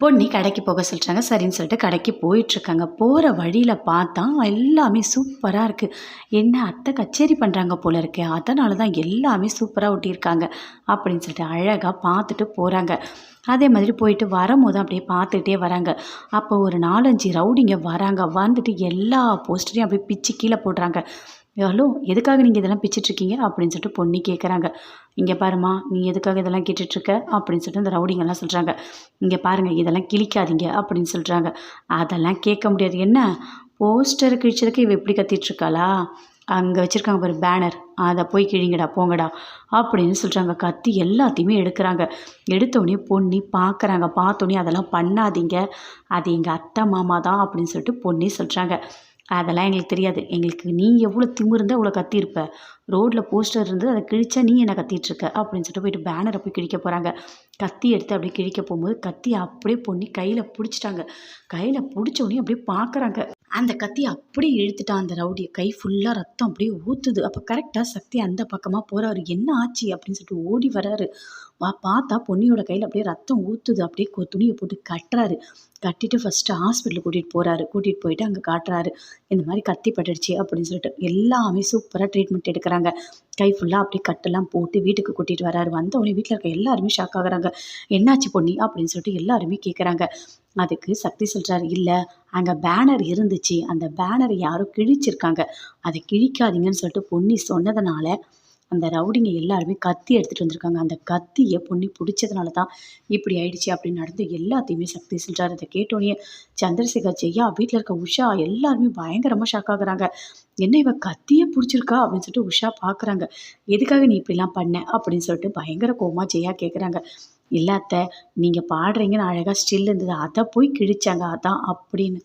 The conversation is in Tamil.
பொன்னி கடைக்கு போக சொல்கிறாங்க சரின்னு சொல்லிட்டு கடைக்கு போயிட்டுருக்காங்க. போகிற வழியில் பார்த்தா எல்லாமே சூப்பராக இருக்குது என்ன அத்தை கச்சேரி பண்ணுறாங்க போல இருக்கு. அதனால தான் எல்லாமே சூப்பராக ஒட்டியிருக்காங்க அப்படின்னு சொல்லிட்டு அழகாக பார்த்துட்டு போகிறாங்க அதே மாதிரி போயிட்டு வரும்போது அப்படியே பார்த்துட்டே வராங்க. அப்போ ஒரு நாலஞ்சு ரவுடிங்க வராங்க. வந்துட்டு எல்லா போஸ்டரையும் அப்படியே பிச்சு கீழே போடுறாங்க. ஹலோ எதுக்காக நீங்கள் இதெல்லாம் பிச்சிட்ருக்கீங்க? அப்படின்னு சொல்லிட்டு பொண்ணு கேட்குறாங்க இங்கே பாருமா நீ எதுக்காக இதெல்லாம் கேட்டுட்ருக்க? அப்படின்னு சொல்லிட்டு அந்த ரவுடிங்கெல்லாம் சொல்கிறாங்க இங்கே பாருங்கள் இதெல்லாம் கிழிக்காதீங்க அப்படின்னு சொல்கிறாங்க அதெல்லாம் கேட்க முடியாது. என்ன? போஸ்டர் கிழிச்சதுக்கு இவ எப்படி கத்திட்ருக்காளா? அங்கே வச்சுருக்காங்க பாரு பேனர். அதை போய் கிழிங்கடா போங்கடா அப்படின்னு சொல்கிறாங்க கத்தி எல்லாத்தையுமே எடுக்கிறாங்க. எடுத்தோடனே பொண்ணி பார்க்குறாங்க பார்த்தோன்னே அதெல்லாம் பண்ணாதீங்க. அது எங்கள் அத்தை மாமா தான் அப்படின்னு சொல்லிட்டு பொண்ணி சொல்கிறாங்க அதெல்லாம் எங்களுக்கு தெரியாது. எங்களுக்கு நீ எவ்வளோ திமிரு இருந்தால் அவ்வளோ கத்தியிருப்ப. ரோட்டில் போஸ்டர் இருந்து அதை கிழிச்சா நீ என்ன கத்திட்டுருக்க? அப்படின்னு சொல்லிட்டு போயிட்டு பேனரை போய் கிழிக்க போகிறாங்க கத்தி எடுத்து அப்படியே கிழிக்க போகும்போது கத்தி அப்படியே பொண்ணி கையில் பிடிச்சிட்டாங்க. கையில் பிடிச்சோடனே அப்படியே பார்க்குறாங்க அந்த கத்தி அப்படியே இழுத்துட்டான் அந்த ரவுடியை. கை ஃபுல்லாக ரத்தம் அப்படியே ஊற்றுது அப்போ கரெக்டாக சக்தி அந்த பக்கமாக போகிறாரு என்ன ஆச்சு அப்படின்னு சொல்லிட்டு ஓடி வராரு. வா பார்த்தா பொன்னியோட கையில் அப்படியே ரத்தம் ஊற்றுது அப்படியே கொ- துணியை போட்டு கட்டுறாரு. கட்டிட்டு ஃபஸ்ட்டு ஹாஸ்பிட்டலுக்கு கூட்டிகிட்டு போகிறாரு கூட்டிகிட்டு போயிட்டு அங்கே காட்டுறாரு. இந்த மாதிரி கத்தி பட்டுடுச்சு அப்படின்னு சொல்லிட்டு எல்லாமே சூப்பராக ட்ரீட்மெண்ட் எடுக்கிறாங்க. கை ஃபுல்லாக அப்படியே கட்டெல்லாம் போட்டு வீட்டுக்கு கூட்டிகிட்டு வராரு. வந்தவொடனே வீட்டில் இருக்க எல்லாருமே ஷாக் ஆகுறாங்க. என்னாச்சு பொன்னி? அப்படின்னு சொல்லிட்டு எல்லாருமே கேட்குறாங்க அதுக்கு சக்தி சொல்கிறார் இல்லை அங்கே பேனர் இருந்துச்சு. அந்த பேனரை யாரோ கிழிச்சிருக்காங்க. அதை கிழிக்காதீங்கன்னு சொல்லிட்டு பொன்னி சொன்னதுனால அந்த ரவுடிங்க எல்லாருமே கத்தி எடுத்துகிட்டு வந்திருக்காங்க. அந்த கத்தியை பொன்னி பிடிச்சதுனால தான் இப்படி ஆயிடுச்சு அப்படின்னு நடந்து எல்லாத்தையுமே சக்தி சொல்கிறார் அதை கேட்டோன்னே சந்திரசேகர் ஜெயா வீட்டில் இருக்க உஷா எல்லாருமே பயங்கரமாக ஷாக் ஆகுறாங்க. என்ன இவ கத்தியே பிடிச்சிருக்கா? அப்படின்னு சொல்லிட்டு உஷா பார்க்குறாங்க எதுக்காக நீ இப்படிலாம் பண்ண? அப்படின்னு சொல்லிட்டு பயங்கர கோமா ஜெயா கேட்குறாங்க இல்லை அத்தை நீங்கள் பாடுறீங்கன்னு அழகாக ஸ்டில் இருந்தது. அதை போய் கிழிச்சாங்க அதான் அப்படின்னு.